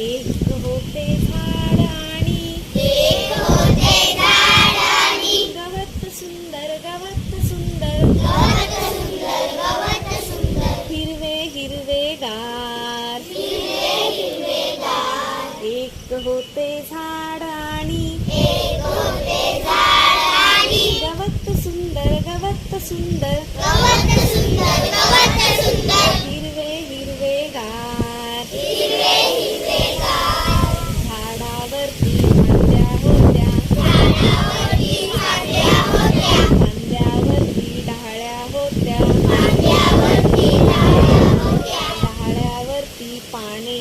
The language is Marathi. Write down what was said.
एक होते झाड आणि गवत सुंदर गवत सुंदर. गवत सुंदर गवत सुंदर. हिरवे हिरवे गार. एक होते झाड आणि एक होते झाड आणि गवत सुंदर गवत सुंदर. गवत सुंदर